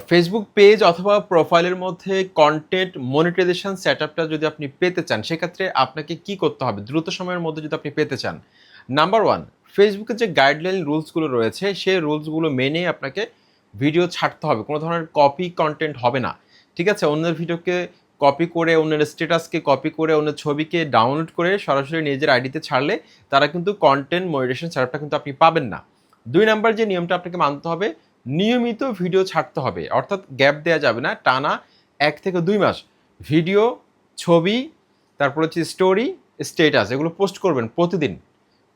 Facebook page অথবা প্রোফাইলের মধ্যে কন্টেন্ট মনিটাইজেশন সেট আপটা যদি আপনি পেতে চান, সেক্ষেত্রে আপনাকে কি করতে হবে? দ্রুত সময়ের মধ্যে যদি আপনি পেতে চান। নাম্বার ওয়ান ফেসবুকের যে গাইডলাইন রুলসগুলো রয়েছে, সেই রুলসগুলো মেনে আপনাকে ভিডিও ছাড়তে হবে। কোনো ধরনের কপি কন্টেন্ট হবে না। ঠিক আছে? অন্যের ভিডিওকে কপি করে, অন্যের স্ট্যাটাসকে কপি করে, অন্যের ছবিকে ডাউনলোড করে সরাসরি নিজের আইডিতে ছাড়লে তারা কিন্তু কন্টেন্ট মনিটেশন সেটআপটা কিন্তু আপনি পাবেন না। দুই নাম্বার যে নিয়মটা আপনাকে মানতে হবে নিয়মিত ভিডিও ছাড়তে হবে। অর্থাৎ গ্যাপ দেওয়া যাবে না, টানা এক থেকে দুই মাস। ভিডিও, ছবি, তারপর হচ্ছে স্টোরি স্টেটাস এগুলো পোস্ট করবেন প্রতিদিন।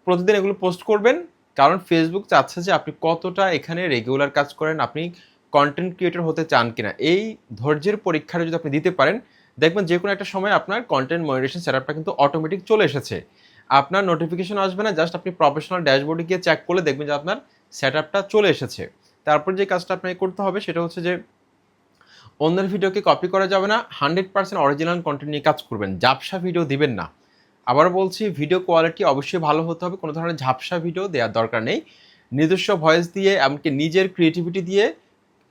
প্রতিদিন এগুলো পোস্ট করবেন, কারণ ফেসবুক চাচ্ছে যে আপনি কতটা এখানে রেগুলার কাজ করেন, আপনি কন্টেন্ট ক্রিয়েটর হতে চান কিনা। এই ধৈর্যের পরীক্ষাটা যদি আপনি দিতে পারেন, দেখবেন যে কোনো একটা সময় আপনার কন্টেন্ট মনিটেশন সেটআপটা কিন্তু অটোমেটিক চলে এসেছে। আপনার নোটিফিকেশন আসবে না জাস্ট আপনি প্রফেশনাল ড্যাশবোর্ডে গিয়ে চেক করলে দেখবেন যে আপনার সেটআপটা চলে এসেছে। তারপর যে কাজটা আপনাকে করতে হবে সেটা হচ্ছে যে অন্যের ভিডিওকে কপি করা যাবে না হান্ড্রেড পার্সেন্ট অরিজিনাল কন্টেন্ট নিয়ে কাজ করবেন। ঝাপসা ভিডিও দিবেন না। আবার বলছি ভিডিও কোয়ালিটি অবশ্যই ভালো হতে হবে, কোনো ধরনের ঝাপসা ভিডিও দেওয়ার দরকার নেই। নিজস্ব ভয়েস দিয়ে, এমনকি নিজের ক্রিয়েটিভিটি দিয়ে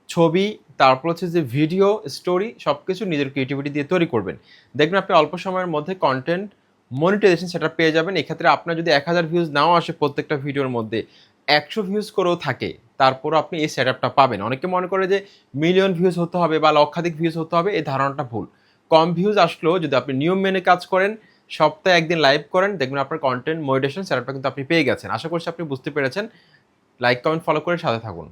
ছবি, তারপর হচ্ছে যে ভিডিও স্টোরি সব কিছু নিজের ক্রিয়েটিভিটি দিয়ে তৈরি করবেন। দেখবেন আপনি অল্প সময়ের মধ্যে কন্টেন্ট মনিটাইজেশন সেটা পেয়ে যাবেন। এক্ষেত্রে আপনার যদি এক হাজার ভিউজ নাও আসে প্রত্যেকটা ভিডিওর মধ্যে, একশো ভিউজ করেও থাকে। তারপরও আপনি এই সেট পাবেন। অনেকে মনে করে যে মিলিয়ন ভিউজ হতে হবে বা লক্ষাধিক ভিউজ হতে হবে, এই ধারণাটা ভুল। কম ভিউজ আসলেও যদি আপনি নিয়ম মেনে কাজ করেন, সপ্তাহে একদিন লাইভ করেন, দেখবেন আপনার কন্টেন্ট মোডিটেশন সেট আপটা কিন্তু আপনি পেয়ে গেছেন। আশা করছি আপনি বুঝতে পেরেছেন। লাইক কমেন্ট ফলো করে সাথে থাকুন।